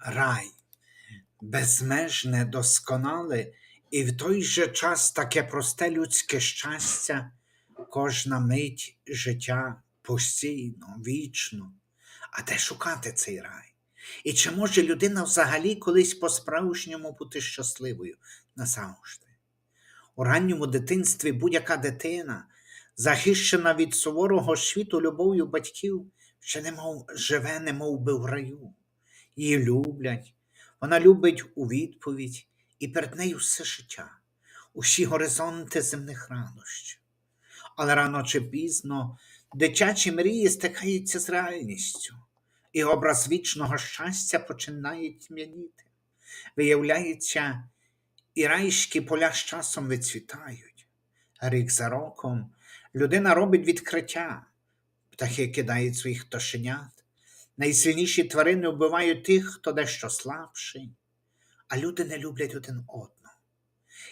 рай, безмежне досконале і в той же час таке просте людське щастя, кожна мить життя постійно, вічно. А де шукати цей рай? І чи може людина взагалі колись по-справжньому бути щасливою назавжди? У ранньому дитинстві будь-яка дитина, захищена від суворого світу любов'ю батьків, ще немов живе, немов би в раю. Її люблять, вона любить у відповідь, і перед нею все життя, усі горизонти земних радощів. Але рано чи пізно дитячі мрії стикаються з реальністю, і образ вічного щастя починає тьмяніти. Виявляється, і райські поля з часом відцвітають. Рік за роком людина робить відкриття, птахи кидають своїх пташенят, найсильніші тварини вбивають тих, хто дещо слабший, а люди не люблять один одного.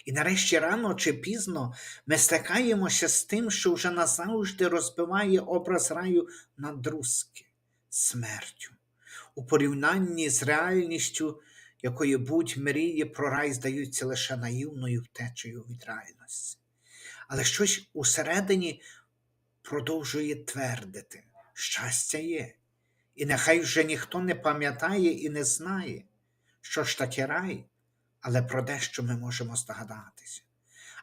І нарешті рано чи пізно ми стикаємося з тим, що вже назавжди розбиває образ раю на друзки, смертю. У порівнянні з реальністю, якої будь мрії про рай здаються лише наївною втечею від реальності. Але щось усередині продовжує твердити: щастя є. І нехай вже ніхто не пам'ятає і не знає, що ж таке рай, але про дещо ми можемо здогадатися.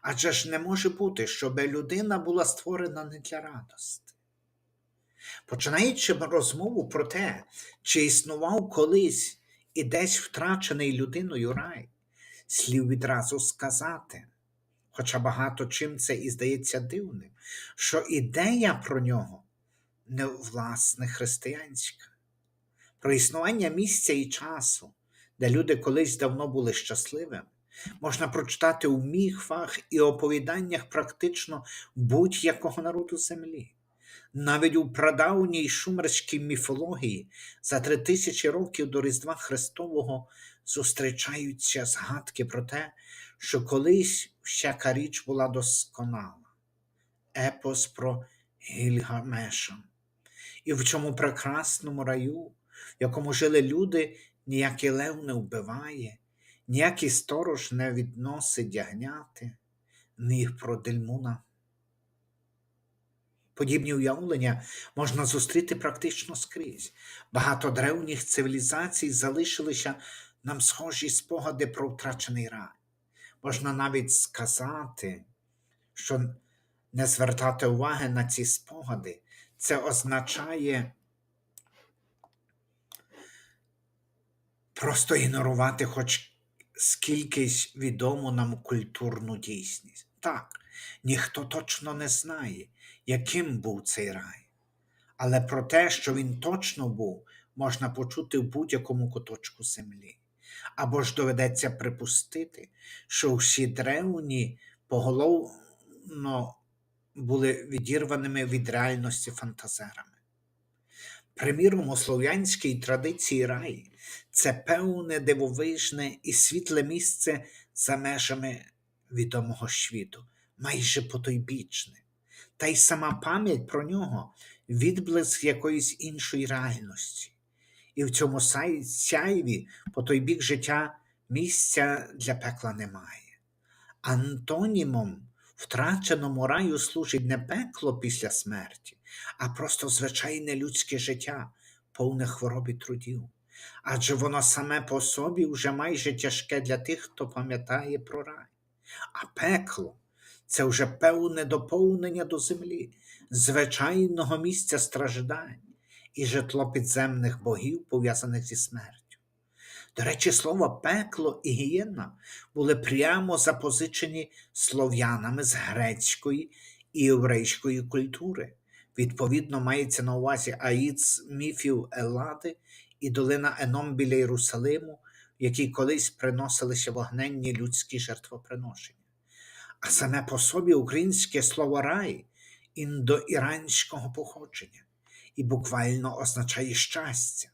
Адже ж не може бути, щоб людина була створена не для радости. Починаючи розмову про те, чи існував колись і десь втрачений людиною рай, слів відразу сказати, хоча багато чим це і здається дивним, що ідея про нього не власне християнська, про існування місця і часу, де люди колись давно були щасливими, можна прочитати у міфах і оповіданнях практично будь-якого народу землі. Навіть у прадавній шумерській міфології за три тисячі років до Різдва Христового зустрічаються згадки про те, що колись всяка річ була досконала. Епос про Гільгамеша. І в цьому прекрасному раю, в якому жили люди, ніякий лев не вбиває, ніякий сторож не відносить ягняти, міг про Дельмуна. Подібні уявлення можна зустріти практично скрізь. Багато древніх цивілізацій залишилися нам схожі спогади про втрачений рай. Можна навіть сказати, що не звертати уваги на ці спогади, це означає просто ігнорувати хоч скількись відому нам культурну дійсність. Так, ніхто точно не знає, яким був цей рай. Але про те, що він точно був, можна почути в будь-якому куточку землі. Або ж доведеться припустити, що всі древні поголовно були відірваними від реальності фантазерами. Приміром, у слов'янській традиції рай це певне дивовижне і світле місце за межами відомого світу, майже потойбічне, та й сама пам'ять про нього відблиск якоїсь іншої реальності. І в цьому сяйві по той бік життя місця для пекла немає. Антонімом втраченому раю служить не пекло після смерті, а просто звичайне людське життя, повне хвороб і трудів. Адже воно саме по собі вже майже тяжке для тих, хто пам'ятає про рай. А пекло це вже певне доповнення до землі, звичайного місця страждань і житло підземних богів, пов'язаних зі смертю. До речі, слова пекло і гієна були прямо запозичені слов'янами з грецької і єврейської культури. Відповідно, мається на увазі аїд з міфів Еллади і долина Еном біля Єрусалиму, в якій колись приносилися вогненні людські жертвоприношення. А саме по собі українське слово рай індоіранського походження і буквально означає щастя.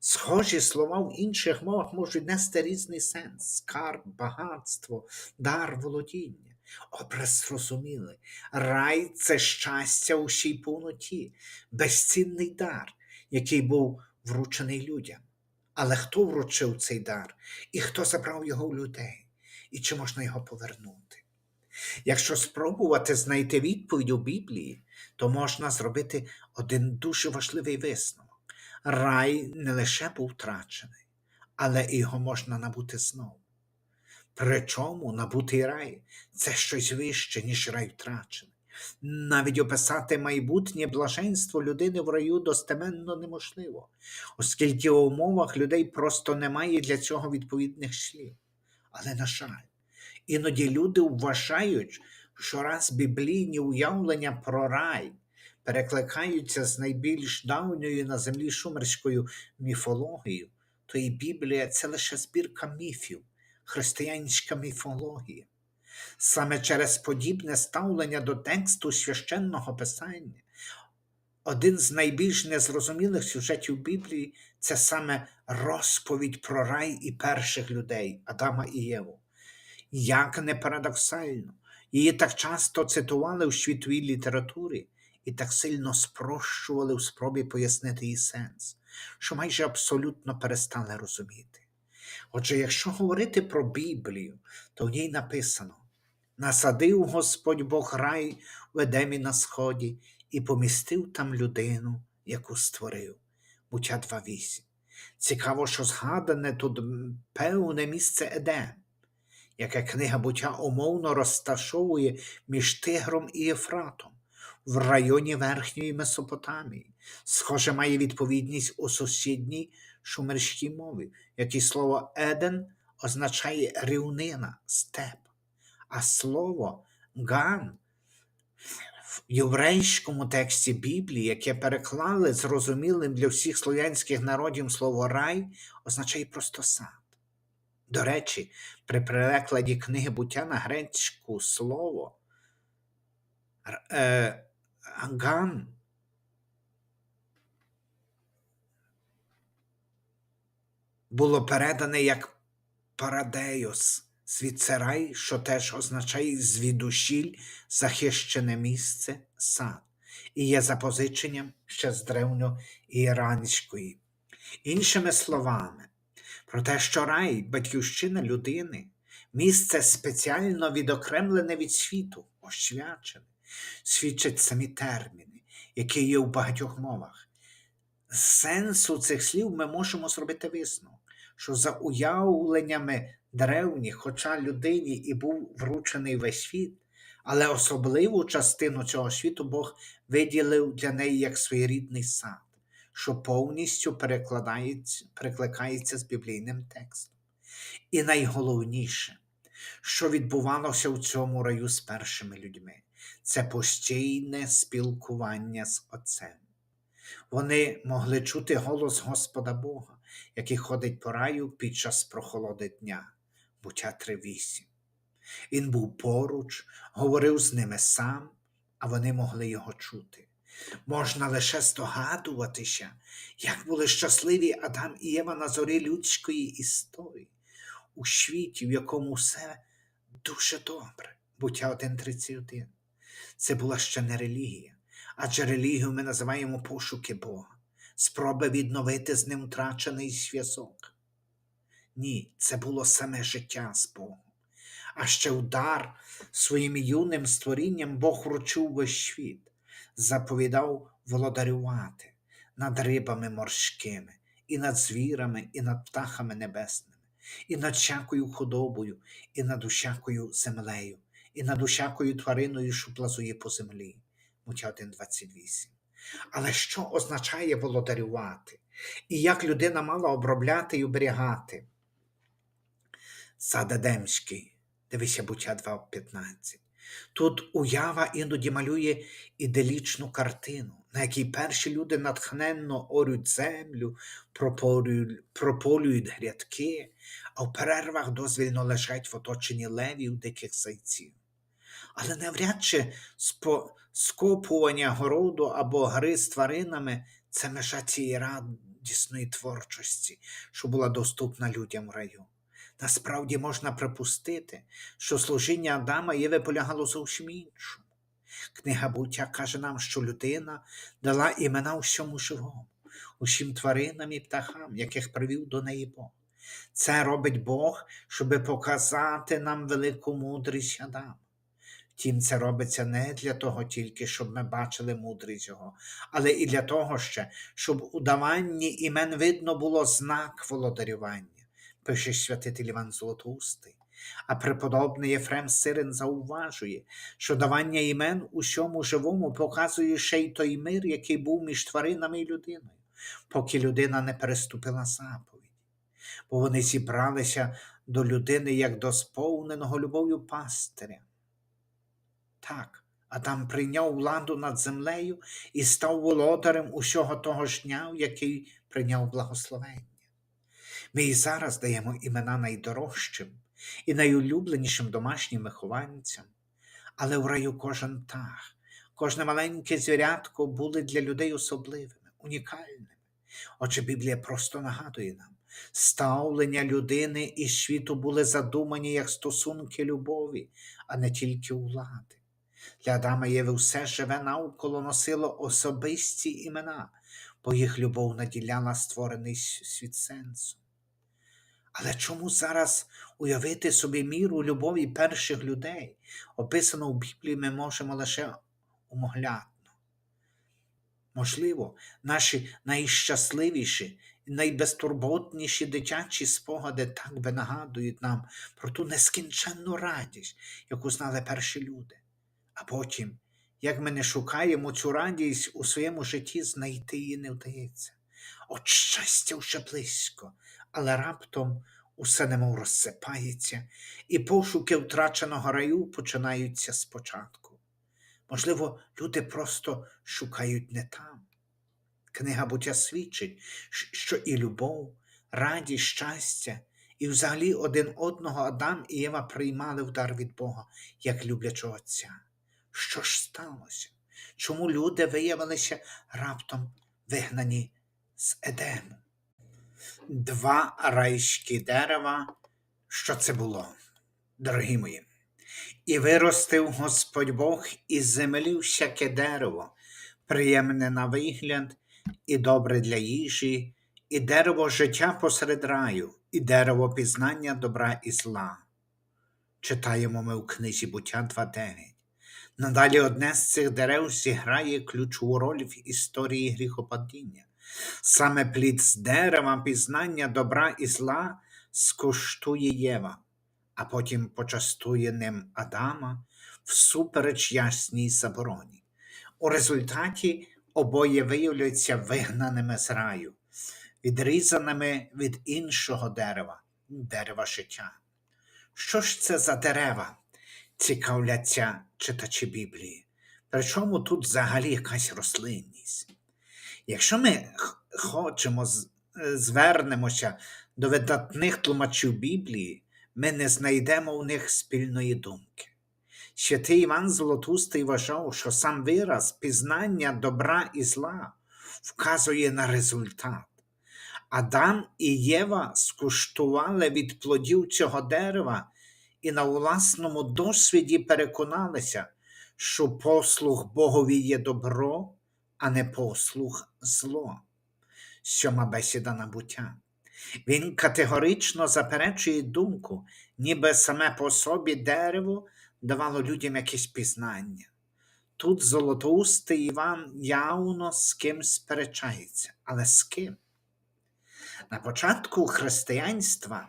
Схожі слова в інших мовах можуть нести різний сенс: скарб, багатство, дар володіння. Образ зрозумілий. Рай це щастя у всій повноті, безцінний дар, який був вручений людям. Але хто вручив цей дар, і хто забрав його у людей, і чи можна його повернути? Якщо спробувати знайти відповідь у Біблії, то можна зробити один дуже важливий висновок. Рай не лише був втрачений, але його можна набути знову. Причому набутий рай це щось вище, ніж рай втрачений. Навіть описати майбутнє блаженство людини в раю достеменно неможливо, оскільки у умовах людей просто немає для цього відповідних слів. Але, на жаль, іноді люди вважають, що раз біблійні уявлення про рай перекликаються з найбільш давньою на землі шумерською міфологією, то і Біблія це лише збірка міфів, християнська міфологія. Саме через подібне ставлення до тексту священного писання, один з найбільш незрозумілих сюжетів Біблії це саме розповідь про рай і перших людей Адама і Єву. Як не парадоксально, її так часто цитували у світовій літературі і так сильно спрощували у спробі пояснити її сенс, що майже абсолютно перестали розуміти. Отже, якщо говорити про Біблію, то в ній написано: насадив Господь Бог рай в Едемі на сході і помістив там людину, яку створив. Буття 2.8. Цікаво, що згадане тут певне місце Едем, яке книга буття умовно розташовує між Тигром і Єфратом в районі Верхньої Месопотамії. Схоже, має відповідність у сусідній шумерській мові, як і слово Еден означає рівнина, степ, а слово Ган в єврейському тексті Біблії, яке переклали зрозумілим для всіх слов'янських народів слово рай, означає просто сад. До речі, при перекладі книги буття на грецьку слово е, Ган було передане як парадейос, світ рай, що теж означає звідушіль, захищене місце, сад, і є запозиченням ще з древньоіранської. Іншими словами, про те, що рай, батьківщина людини, місце спеціально відокремлене від світу, освячене, свідчать самі терміни, які є у багатьох мовах. З сенсу цих слів ми можемо зробити висновок, що за уявленнями древніх, хоча людині і був вручений весь світ, але особливу частину цього світу Бог виділив для неї як своєрідний сад, що повністю перекликається з біблійним текстом. І найголовніше, що відбувалося в цьому раю з першими людьми, це постійне спілкування з Отцем. Вони могли чути голос Господа Бога, який ходить по раю під час прохолоди дня, буття 3.8. Він був поруч, говорив з ними сам, а вони могли його чути. Можна лише здогадуватися, як були щасливі Адам і Єва на зорі людської історії, у світі, в якому все дуже добре, буття 1.31. Це була ще не релігія, адже релігію ми називаємо пошуки Бога, спроби відновити з ним втрачений зв'язок. Ні, це було саме життя з Богом. А ще удар своїм юним створінням Бог вручив весь світ, заповідав володарювати над рибами морськими, і над звірами, і над птахами небесними, і над всякою худобою, і над усякою землею, і над усякою твариною, що плазує по землі. Буття 1.28. Але що означає володарювати? І як людина мала обробляти і оберігати? Сад Едемський, дивися буття 2.15. Тут уява іноді малює іделічну картину, на якій перші люди натхненно орють землю, прополюють, прополюють грядки, а в перервах дозвільно лежать в оточенні левів диких зайців. Але навряд чи скопування городу або гри з тваринами це межа цієї радісної творчості, що була доступна людям в раю. Насправді можна припустити, що служіння Адама Єви полягало зовсім іншому. Книга буття каже нам, що людина дала імена всьому живому, усім тваринам і птахам, яких привів до неї Бог. Це робить Бог, щоб показати нам велику мудрість Адама. Втім, це робиться не для того тільки, щоб ми бачили мудрість Його, але і для того ще, щоб у даванні імен видно було знак володарювання, пише святитель Іван Золотоустий. А преподобний Єфрем Сирин зауважує, що давання імен усьому живому показує ще й той мир, який був між тваринами і людиною, поки людина не переступила заповіді. Бо вони зібралися до людини як до сповненого любов'ю пастиря. Так, Адам прийняв владу над землею і став володарем усього того ж дня, який прийняв благословення. Ми і зараз даємо імена найдорожчим і найулюбленішим домашнім вихованцям, але в раю кожен птах, кожне маленьке звірятко були для людей особливими, унікальними. Отже, Біблія просто нагадує нам, ставлення людини і світу були задумані як стосунки любові, а не тільки влади. Для Адама і Єви все живе навколо носило особисті імена, бо їх любов наділяла створений світ сенсом. Але чому зараз уявити собі міру любові перших людей, описану в Біблії, ми можемо лише умоглядно? Можливо, наші найщасливіші і найбезтурботніші дитячі спогади так би нагадують нам про ту нескінченну радість, яку знали перші люди. А потім, як ми не шукаємо цю радість у своєму житті, знайти її не вдається. От щастя вже близько, але раптом усе немов розсипається, і пошуки втраченого раю починаються спочатку. Можливо, люди просто шукають не там. Книга буття свідчить, що і любов, радість, щастя, і взагалі один одного Адам і Єва приймали удар від Бога, як люблячого Отця. Що ж сталося? Чому люди виявилися раптом вигнані з Едему? Два райські дерева. Що це було, дорогі мої? І виростив Господь Бог із землі всяке дерево, приємне на вигляд і добре для їжі, і дерево життя посеред раю, і дерево пізнання добра і зла. Читаємо ми у книзі буття 2.9. Надалі одне з цих дерев зіграє ключову роль в історії гріхопадіння. Саме плід з дерева пізнання добра і зла скуштує Єва, а потім почастує ним Адама всупереч ясній забороні. У результаті обоє виявляються вигнаними з раю, відрізаними від іншого дерева, дерева життя. Що ж це за дерева? Цікавляться читачі Біблії. Причому тут взагалі якась рослинність. Якщо ми хочемо звернемося до видатних тлумачів Біблії, ми не знайдемо в них спільної думки. Святий Іван Золотустий вважав, що сам вираз пізнання добра і зла вказує на результат. Адам і Єва скуштували від плодів цього дерева і на власному досвіді переконалися, що послуг Богові є добро, а не послуг зло. Сьома бесіда набуття. Він категорично заперечує думку, ніби саме по собі дерево давало людям якесь пізнання. Тут золотоустий Іван явно з кимсь сперечається, але з ким? На початку християнства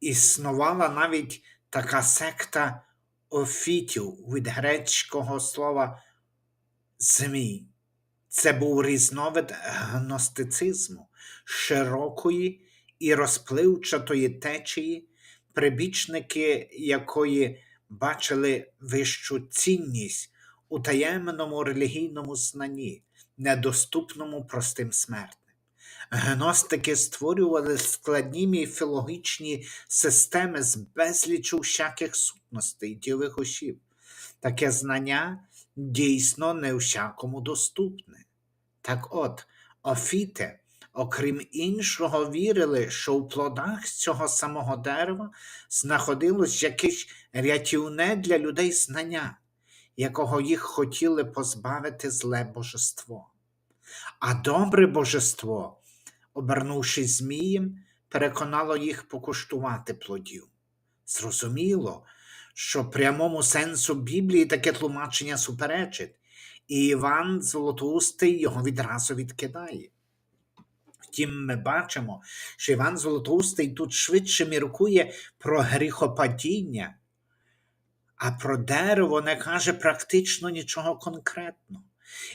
існувала навіть така секта офітів від грецького слова змій. Це був різновид гностицизму, широкої і розпливчатої течії, прибічники якої бачили вищу цінність у таємному релігійному знанні, недоступному простим смертним. Гностики створювали складні міфологічні системи з безлічу всяких сутностей, ділих осіб. Таке знання дійсно не всякому доступне. Так от, офіти, окрім іншого, вірили, що у плодах з цього самого дерева знаходилось якесь рятівне для людей знання, якого їх хотіли позбавити зле божество. А добре божество, обернувшись змієм, переконало їх покуштувати плодів. Зрозуміло, що прямому сенсу Біблії таке тлумачення суперечить, і Іван Золотоустий його відразу відкидає. Втім, ми бачимо, що Іван Золотоустий тут швидше міркує про гріхопадіння, а про дерево не каже практично нічого конкретного.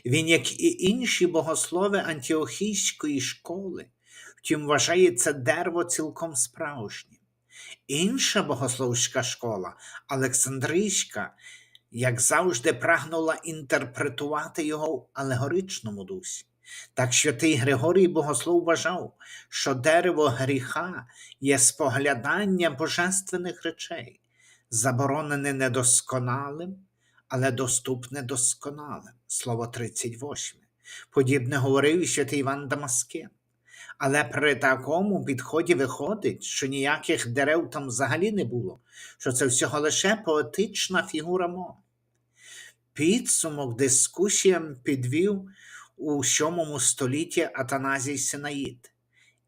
Він, як і інші богослови антіохійської школи, втім, вважає це дерево цілком справжнім. Інша богословська школа, Олександрійська, як завжди, прагнула інтерпретувати його в алегоричному дусі. Так святий Григорій Богослов вважав, що дерево гріха є споглядання божественних речей, заборонене недосконалим, але доступне досконалим. Слово 38. Подібне говорив і святий Іван Дамаскин. Але при такому підході виходить, що ніяких дерев там взагалі не було, що це всього лише поетична фігура мови. Підсумок дискусіям підвів у VII столітті Атаназій Синаїд.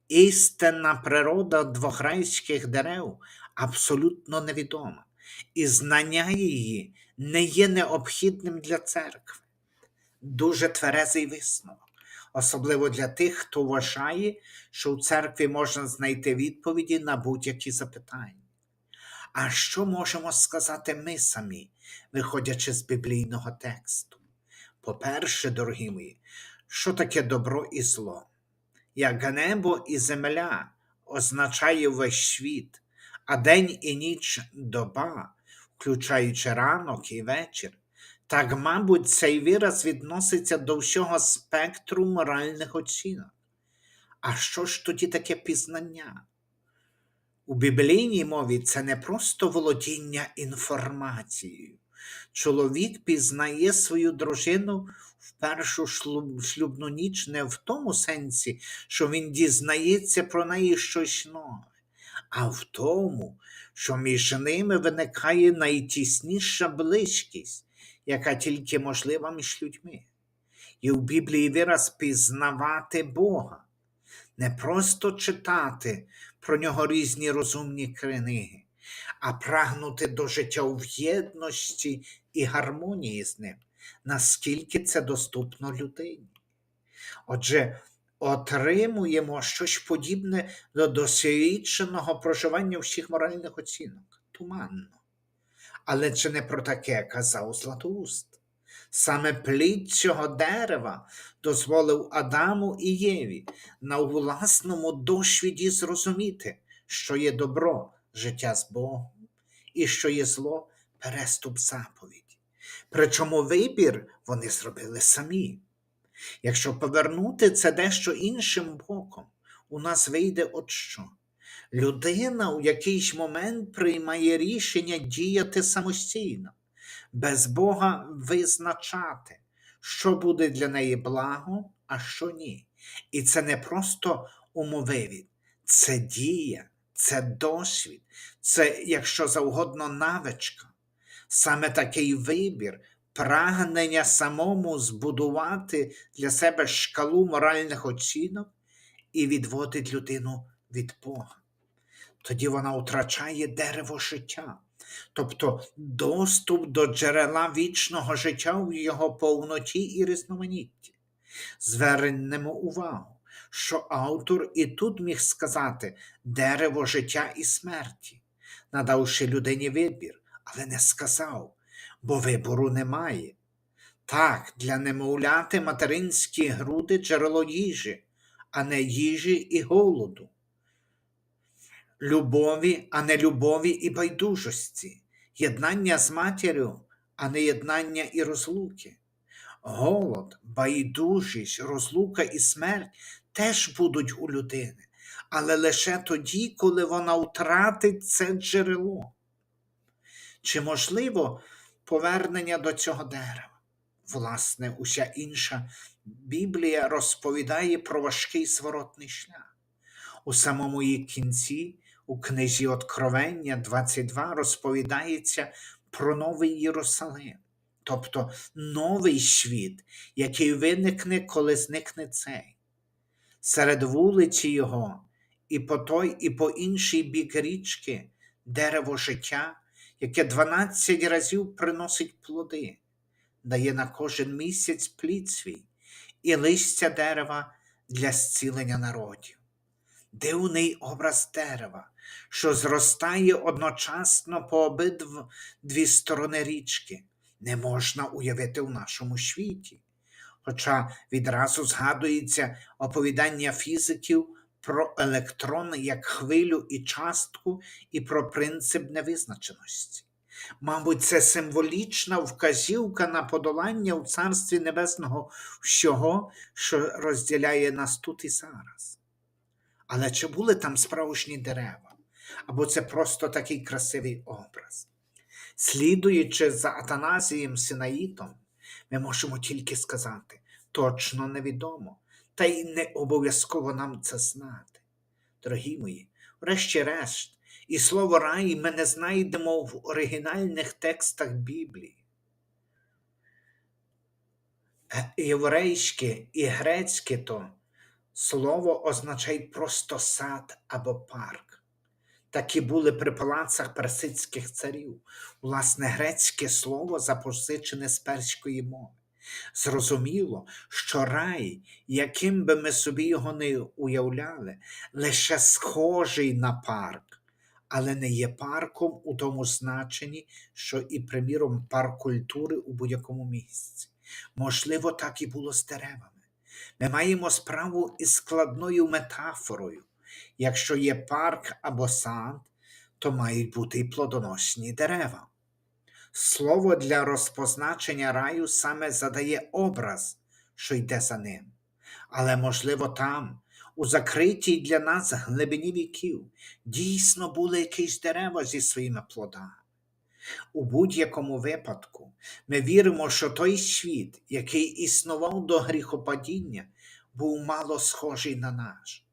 Істинна природа двохрайських дерев абсолютно невідома, і знання її не є необхідним для церкви. Дуже тверезий висновок, особливо для тих, хто вважає, що у церкві можна знайти відповіді на будь-які запитання. А що можемо сказати ми самі, виходячи з біблійного тексту? По-перше, дорогі мої, що таке добро і зло? Як небо і земля означає весь світ, а день і ніч доба, включаючи ранок і вечір, так, мабуть, цей вираз відноситься до всього спектру моральних оцінок. А що ж тоді таке пізнання? У біблійній мові це не просто володіння інформацією. Чоловік пізнає свою дружину в першу шлюбну ніч не в тому сенсі, що він дізнається про неї щось нове, а в тому, що між ними виникає найтісніша близькість, яка тільки можлива між людьми. І в Біблії вираз пізнавати Бога, не просто читати про нього різні розумні книги, а прагнути до життя в єдності і гармонії з ним, наскільки це доступно людині. Отже, отримуємо щось подібне до досвідченого проживання всіх моральних оцінок, туманно. Але чи не про таке казав Златоуст? Саме плід цього дерева дозволив Адаму і Єві на власному досвіді зрозуміти, що є добро життя з Богом, і що є зло переступ заповіді. Причому вибір вони зробили самі. Якщо повернути це дещо іншим боком, у нас вийде от що. Людина у якийсь момент приймає рішення діяти самостійно, без Бога визначати, що буде для неї благо, а що ні. І це не просто умовивід, це дія, це досвід, це, якщо завгодно, навичка. Саме такий вибір, прагнення самому збудувати для себе шкалу моральних оцінок і відводить людину від Бога. Тоді вона втрачає дерево життя, тобто доступ до джерела вічного життя в його повноті і різноманітті. Звернемо увагу, що автор і тут міг сказати дерево життя і смерті, надавши людині вибір, але не сказав, бо вибору немає. Так, для немовляти материнські груди джерело їжі, а не їжі і голоду любові, а не любові і байдужості, єднання з матір'ю, а не єднання і розлуки. Голод, байдужість, розлука і смерть теж будуть у людини, але лише тоді, коли вона втратить це джерело. Чи можливо повернення до цього дерева? Власне, уся інша Біблія розповідає про важкий зворотний шлях. У самому її кінці у книзі Откровення 22 розповідається про Новий Єрусалим, тобто новий світ, який виникне, коли зникне цей. Серед вулиці його, і по той, і по інший бік річки дерево життя, яке 12 разів приносить плоди, дає на кожен місяць плід свій і листя дерева для зцілення народів. Дивний образ дерева, що зростає одночасно по обидв дві сторони річки, не можна уявити в нашому світі. Хоча відразу згадується оповідання фізиків про електрон як хвилю і частку і про принцип невизначеності. Мабуть, це символічна вказівка на подолання у Царстві Небесного всього, що розділяє нас тут і зараз. Але чи були там справжні дерева? Або це просто такий красивий образ? Слідуючи за Атаназієм Синаїтом, ми можемо тільки сказати, точно невідомо, та й не обов'язково нам це знати. Дорогі мої, врешті-решт, і слово рай ми не знайдемо в оригінальних текстах Біблії. Е, Єврейське і грецьке то слово означає просто сад або парк. Такі були при палацах персидських царів. Власне, грецьке слово запозичене з перської мови. Зрозуміло, що рай, яким би ми собі його не уявляли, лише схожий на парк, але не є парком у тому значенні, що і, приміром, парк культури у будь-якому місці. Можливо, так і було з деревами. Ми маємо справу із складною метафорою. Якщо є парк або сад, то мають бути і плодоносні дерева. Слово для розпозначення раю саме задає образ, що йде за ним. Але, можливо, там, у закритій для нас глибині віків, дійсно були якісь дерева зі своїми плодами. У будь-якому випадку ми віримо, що той світ, який існував до гріхопадіння, був мало схожий на наш.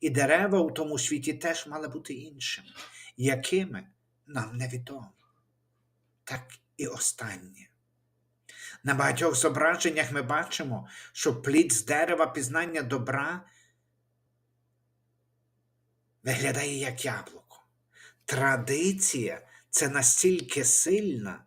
І дерева у тому світі теж мали бути іншими, якими нам невідомо. Так і останнє. На багатьох зображеннях ми бачимо, що плід з дерева пізнання добра виглядає як яблуко. Традиція це настільки сильна,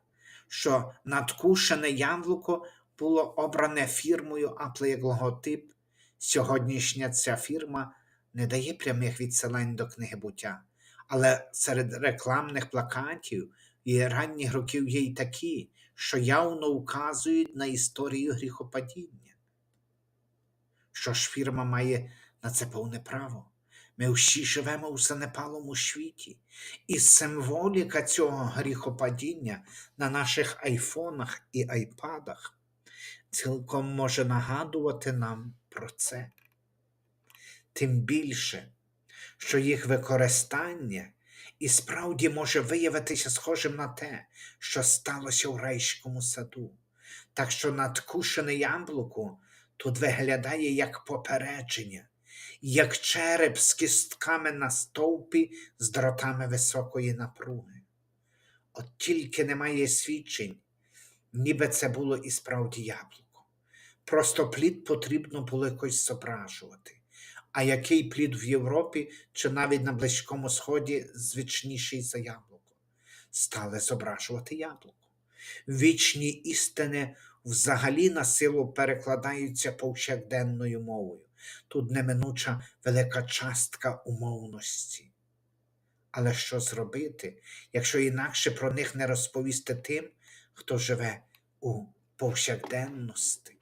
що надкушене яблуко було обране фірмою Apple як логотип. Сьогоднішня ця фірма не дає прямих відсилань до книги буття, але серед рекламних плакатів і ранніх років є й такі, що явно указують на історію гріхопадіння. Що ж фірма має на це повне право? Ми всі живемо у занепалому світі, і символіка цього гріхопадіння на наших айфонах і айпадах цілком може нагадувати нам про це. Тим більше, що їх використання і справді може виявитися схожим на те, що сталося у райському саду. Так що надкушене яблуко тут виглядає як попередження, як череп з кістками на стовпі з дротами високої напруги. От тільки немає свідчень, ніби це було і справді яблуко. Просто плід потрібно було якось зображувати. А який плід в Європі чи навіть на Близькому Сході звичніший за яблуко? Стали зображувати яблуко. Вічні істини взагалі на силу перекладаються повсякденною мовою. Тут неминуча велика частка умовності. Але що зробити, якщо інакше про них не розповісти тим, хто живе у повсякденності?